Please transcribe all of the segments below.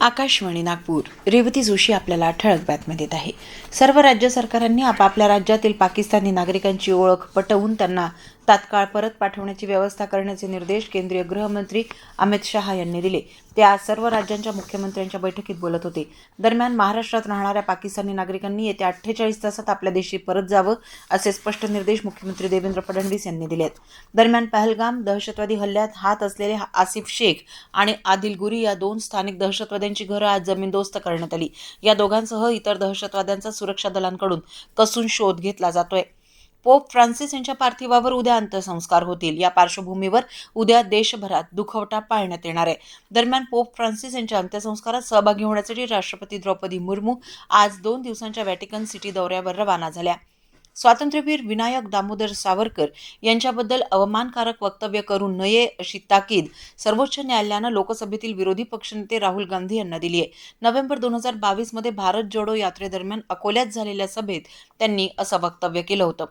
आकाशवाणी नागपूर. रेवती जोशी आपल्याला ठळक बातम्या देत आहे. सर्व राज्य सरकारांनी आपापल्या राज्यातील पाकिस्तानी नागरिकांची ओळख पटवून त्यांना तात्काळ परत पाठवण्याची व्यवस्था करण्याचे निर्देश केंद्रीय गृहमंत्री अमित शहा यांनी दिले. ते आज सर्व राज्यांच्या मुख्यमंत्र्यांच्या बैठकीत बोलत होते. दरम्यान महाराष्ट्रात राहणाऱ्या पाकिस्तानी नागरिकांनी येत्या अठ्ठेचाळीस तासात आपल्या देशी परत जावं असे स्पष्ट निर्देश मुख्यमंत्री देवेंद्र फडणवीस यांनी दिले आहेत दरम्यान पहलगाम दहशतवादी हल्ल्यात हात असलेले आसिफ शेख आणि आदिल गुरी या दोन स्थानिक दहशतवाद्यांची घरं आज जमीनदोस्त करण्यात आली. या दोघांसह इतर दहशतवाद्यांचा सुरक्षा दलांकडून कसून शोध घेतला जातोय. पोप फ्रान्सिस यांच्या पार्थिवावर उद्या अंत्यसंस्कार होतील. या पार्श्वभूमीवर उद्या देशभरात दुखवटा पाळण्यात येणार आहे. दरम्यान पोप फ्रान्सिस यांच्या अंत्यसंस्कारात सहभागी होण्यासाठी राष्ट्रपती द्रौपदी मुर्मू आज दोन दिवसांच्या व्हॅटिकन सिटी दौऱ्यावर रवाना झाल्या. स्वातंत्र्यवीर विनायक दामोदर सावरकर यांच्याबद्दल अवमानकारक वक्तव्य करू नये अशी ताकीद सर्वोच्च न्यायालयानं लोकसभेतील विरोधी पक्षनेते राहुल गांधी यांना दिली आहे. नोव्हेंबर दोन हजार बावीसमध्ये भारत जोडो यात्रेदरम्यान अकोल्यात झालेल्या सभेत त्यांनी असं वक्तव्य केलं होतं.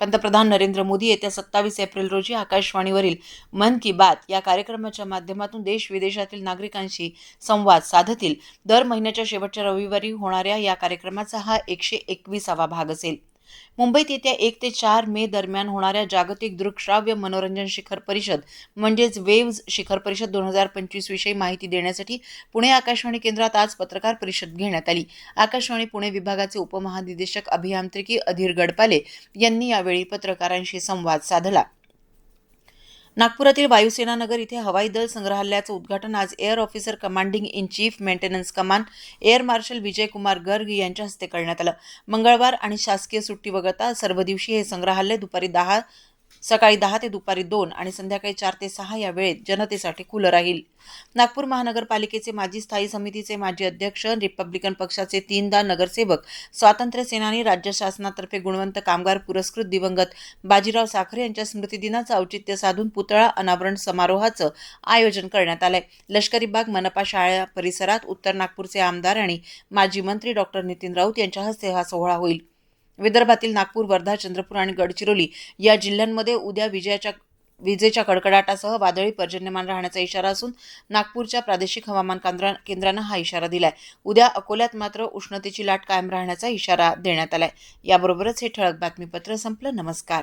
पंतप्रधान नरेंद्र मोदी येत्या सत्तावीस एप्रिल रोजी आकाशवाणीवरील मन की बात या कार्यक्रमाच्या माध्यमातून देश विदेशातील नागरिकांशी संवाद साधतील. दर महिन्याच्या शेवटच्या रविवारी होणाऱ्या या कार्यक्रमाचा हा एकशे एकविसावा भाग असेल. मुंबईत येत्या एक ते चार मे दरम्यान होणाऱ्या जागतिक दृकश्राव्य मनोरंजन शिखर परिषद म्हणजेच वेव्ज शिखर परिषद दोन हजार पंचवीस विषयी माहिती देण्यासाठी पुणे आकाशवाणी केंद्रात आज पत्रकार परिषद घेण्यात आली. आकाशवाणी पुणे विभागाचे उपमहानिदेशक अभियांत्रिकी अधीर गडपाले यांनी यावेळी पत्रकारांशी संवाद साधला. नागपुरातील वायुसेना नगर इथे हवाई दल संग्रहालयाचं उद्घाटन. आज air officer commanding in chief maintenance command air marshal Vijay Kumar Garg यांच्या हस्ते करण्यात आलं. मंगळवार आणि शासकीय सुट्टी वगळता सर्व दिवशी हे संग्रहालय दुपारी दहा सकाळी दहा ते दुपारी दोन आणि संध्याकाळी चार ते सहा या वेळेत जनतेसाठी खुलं राहील. नागपूर महानगरपालिकेचे माजी स्थायी समितीचे माजी अध्यक्ष रिपब्लिकन पक्षाचे तीनदा नगरसेवक स्वातंत्र्य सेनानी राज्य शासनातर्फे गुणवंत कामगार पुरस्कृत दिवंगत बाजीराव साखरे यांच्या स्मृतिदिनाचं औचित्य साधून पुतळा अनावरण समारोहाचं आयोजन करण्यात आलंय. लष्करी बाग मनपा शाळा परिसरात उत्तर नागपूरचे आमदार आणि माजी मंत्री डॉक्टर नितीन राऊत यांच्या हस्ते हा सोहळा होईल. विदर्भातील नागपूर वर्धा चंद्रपूर आणि गडचिरोली या जिल्ह्यांमध्ये उद्या विजयाच्या विजेच्या कडकडाटासह वादळी पर्जन्यमान राहण्याचा इशारा असून नागपूरच्या प्रादेशिक हवामान केंद्रानं हा इशारा दिलाय. उद्या अकोल्यात मात्र उष्णतेची लाट कायम राहण्याचा इशारा देण्यात आलाय. याबरोबरच हे ठळक बातमीपत्र संपलं. नमस्कार.